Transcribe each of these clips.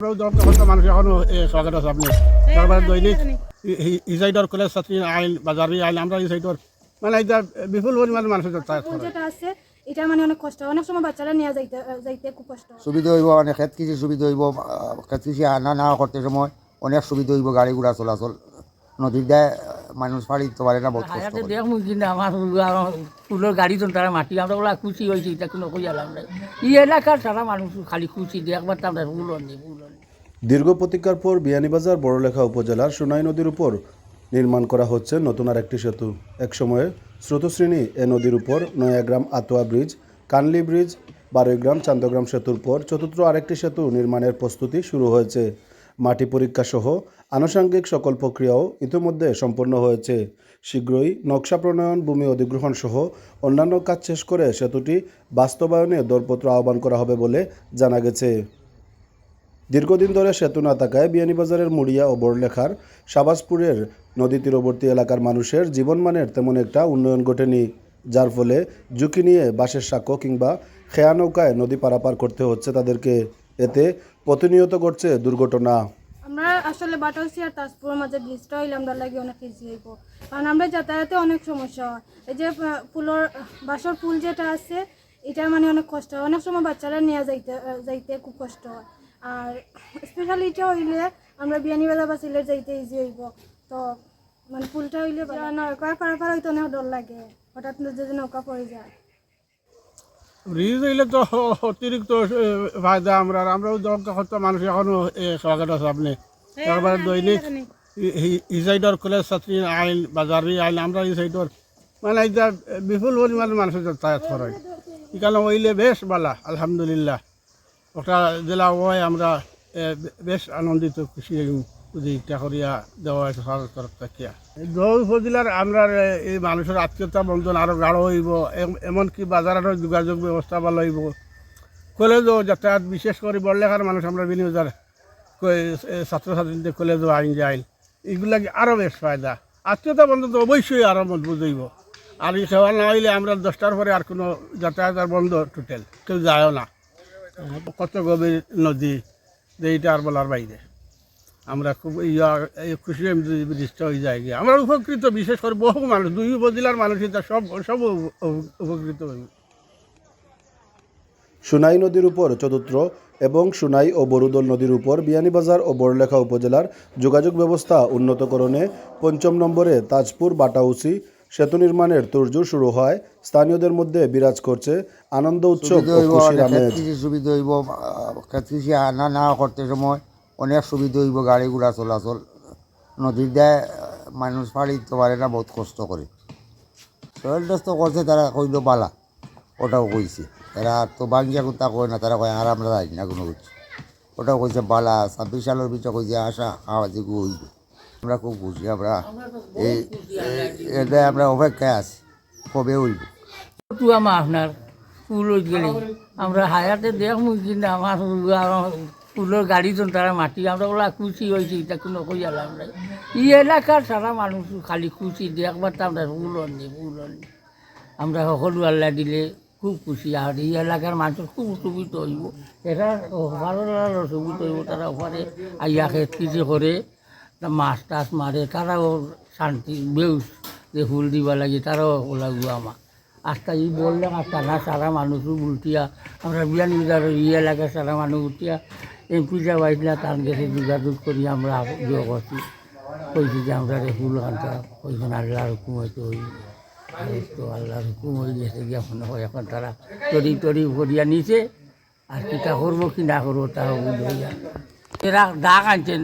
মানুষ এখনও এ, স্বাগত আছে আপনি তারপরে দৈনিক ই- ই- ই সাইডর কলেজ ছাত্রী আইন বাজারি আইন আমরা সাইডর মানে এটা বিপুল পরিমাণে মানুষের যাতায়াত করে আছে এটা মানে অনেক কষ্ট অনেক সময় বাচ্চারা নিয়ে যাইতে যাইতে খুব কষ্ট সুবিধা হইব মানে খেত কৃষি সুবিধা হইব আনা না করতে সময় অনেক সুবিধা হইব গাড়ি ঘোড়া চলাচল নদীর দেয় মানুষ পাড়ি দিতে পারে না বহুত কষ্ট করে। দেখ মুই কিন্তু আমার ফুলের গাড়ি তো তারা মাটি আমরা ওলা খুশি হয়েছে এটা কোনো কই আলাম নাই। এই এলাকার সারা মানুষ খালি খুশি দেখবার তো আমরা ফুল নেই ফুল দীর্ঘ প্রতীক্ষার পর বিয়ানীবাজার বড়লেখা উপজেলার সোনাই নদীর উপর নির্মাণ করা হচ্ছে নতুন আরেকটি সেতু। একসময়ে স্রোতশ্রেণী এ নদীর উপর নয়াগ্রাম আতোয়া ব্রিজ কানলি ব্রিজ বারোইগ্রাম চান্দগ্রাম সেতুর পর চতুর্থ আরেকটি সেতু নির্মাণের প্রস্তুতি শুরু হয়েছে। মাটি পরীক্ষা সহ আনুষঙ্গিক সকল প্রক্রিয়াও ইতিমধ্যে সম্পন্ন হয়েছে। শীঘ্রই নকশা প্রণয়ন, ভূমি অধিগ্রহণ সহ অন্যান্য কাজ শেষ করে সেতুটি বাস্তবায়নে দরপত্র আহ্বান করা হবে বলে জানা গেছে। দীর্ঘদিন ধরে সেতু না থাকায় বিয়ানীবাজারের মুড়িয়া ও বড়লেখার শাবাজপুরের নদী তীরবর্তী এলাকার মানুষের জীবনমানের তেমন একটা উন্নয়ন ঘটেনি, যার ফলে ঝুঁকি নিয়ে বাঁশের সাঁকো কিংবা খেয়া নৌকায় নদী পারাপার করতে হচ্ছে তাদেরকে। এতে প্রতিনিয়ত ঘটছে দুর্ঘটনা। আমরা আসলে বাটাউসি আর তাজপুরের মাঝে ব্রিজটা হইলে আমরা লাগে অনেক ইজি হইব। কারণ আমরা যাতায়াতে অনেক সমস্যা হয়। এই যে পুলের বাসর পুল যেটা আছে এটা মানে অনেক কষ্ট হয়। অনেক সময় বাচ্চারা নিয়ে যাইতে যাইতে খুব কষ্ট হয়। আর স্পেশালি এটা হইলে আমরা বিয়ানীবাজার বা সিলেট যাইতে ইজি হইব। তো মানে পুলটা হইলে। নৌকা পারাপার হইতে অনেক ডর লাগে। হঠাৎ যদি নৌকা পড়ে যায়। ব্রিজ হইলে তো অতিরিক্ত ফায়দা আমরা আমরাও করতে মানুষ এখনও এ, স্বাগত আছে আপনি তারপরে দৈনিক ই- ই- ই সাইডর কলেজ ছাত্রী আইন বাজারি আইন আমরা এই সাইডর মানে এটা বিপুল পরিমাণে মানুষের যাতায়াত করে এখানে হইলে বেশ বালা আলহামদুলিল্লাহ। ওটা জেলা হয় আমরা বেশ আনন্দিত খুশি দিকটা করিয়া দেওয়া হয়েছে সরকার তরফ থেকে। দৌ উপজেলার আমরা এই মানুষের আত্মীয়তা বন্ধন আরও গাঢ় হইব এম- এমনকি বাজারের যোগাযোগ ব্যবস্থা ভালো হইব। কলেজও যাতায়াত বিশেষ করে বড়লেখার মানুষ আমরা বিনিয়োগের ছাত্রছাত্রীদের কলেজও আইন যায় এগুলা আরও বেশ ফায়দা। আত্মীয়তা বন্ধন তো অবশ্যই আরও মজবুত হইব। আর এই সেবা না হইলে আমরা দশটার পরে আর কোনো যাতায়াতের বন্ধ টোটাল কেউ যায়ও না। কত গভীর নদী, যে এইটা আর বলার বাইরে। আমরা খুব ইয়া খুশি দৃষ্ট হয়ে যায় গিয়ে। আমরা উপকৃত, বিশেষ করে বহু মানুষ, দুই উপজেলার মানুষ সব সব উপ- উপ- উপকৃত হইব সুনাই নদীর উপর চতুর্থ এবং সুনাই ও বরুদল নদীর উপর বিয়ানীবাজার ও বড়লেখা উপজেলার যোগাযোগ ব্যবস্থা উন্নতকরণে পঞ্চম নম্বরে তাজপুর বাটাউসি সেতু নির্মাণের তোড়জোড় শুরু হয়। স্থানীয়দের মধ্যে বিরাজ করছে আনন্দ উৎসব সুবিধা হইব কৃষি আনা নেওয়া করতে সময় অনেক সুবিধা হইব গাড়ি ঘোড়া চলাচল। নদীর দেয় মানুষ পাড়ি দিতে পারে না বহুত কষ্ট করে। শরীর করছে তারা কইল বালা ওটাও কইছে। তারা তো বাঙ্গিয়া কথা কয় না, তারা কয় আর আমরা না কোনো কিছু। ওটাও কইছে, বালা, ছাব্বিশ সালের ভিতরে কইছে খাওয়া দিকে হইবে। আমরা খুব খুশি, আমরা এই এটা আমরা অপেক্ষায় আছি, কবে হইব। তো আমার আপনার, ফুল গেলে। আমরা হায়াতে দেখ মুই কিন্তু আমার ফুলের গাড়ি তো তারা মাটি, আমরা ওলা খুশি হয়েছে, এটা কোনো কই নাই। এই এলাকার সারা মানুষ খালি খুশি, দেখবার তো আমরা ফুল নেই ফুল আমরা সকলো আল্লাহ দিলে খুব খুশি। আর এই এলাকার মানুষ খুব উপকৃত হইব। এটা ভালো উপকৃত হইব। তারা ওখানে আইয়া খেত কিছু করে মাছ টাছ মারে, তারাও শান্তি, বেউস যে ফুল দিবা লাগে, তারাও লাগবো আমার। আস্তা ই বললাম আজকা না সারা মানুষ উল্টিয়া, আমরা বিয়ানি বাজার ই এলাকার সারা মানুষ উঠিয়া এমপি যা বাইছিলা তার কাছে যোগাযোগ করি, আমরা যোগ করছি। কইছি যে আমরা ফুল আনতা ওইখানে আল্লাহর হুকুম হয়তো হই আর তো আল্লাহর হুকুম হয়ে গেছে গিয়া মনে হয় এখন তারা তরি তরি করিয়া নিছে, আর কিটা করব, কি না করব তাও বুঝে এরা দাগ আনছেন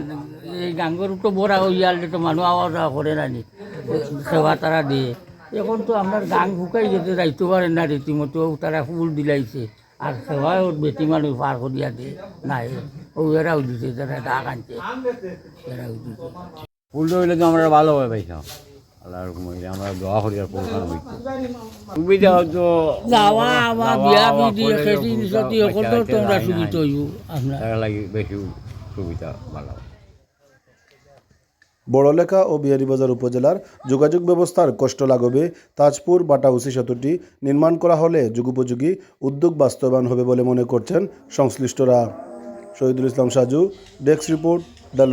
এই গাঙ্গর তো বড়া হইয়া তো মানুষ আওয়া যাওয়া করে না নি। সেবা তারা দিয়ে। এখন তো আপনার গাং শুকাই যেতে যাইতে পারে না রীতিমতো তারা ফুল দিলাইছে। আর সেবাও বেটি মানুষ পার করিয়া দিয়ে নাই। ও এরাও দিছে তারা দাগ আনছে, এরাও দিছে। ফুলটা হইলে তো আমরা ভালোভাবে পাইতাম। আল্লাহর হুকুম আমরা দোয়া করি আর ফুলখান হইতো সুবিধা হয়তো যাওয়া আওয়া বিয়া আওয়া খেতি নিচতি এখন তোমরা কাচ্চা হইব আপনার তার লাগি বেশি সুবিধা ভালো। বড়লেখা ও বিহারীবাজার উপজেলার যোগাযোগ ব্যবস্থার কষ্ট লাগবে তাজপুর বাটাউসি সেতুটি নির্মাণ করা হলে যুগোপযোগী উদ্যোগ বাস্তবায়ন হবে বলে মনে করছেন সংশ্লিষ্টরা। Shahidul Islam Saju desk report the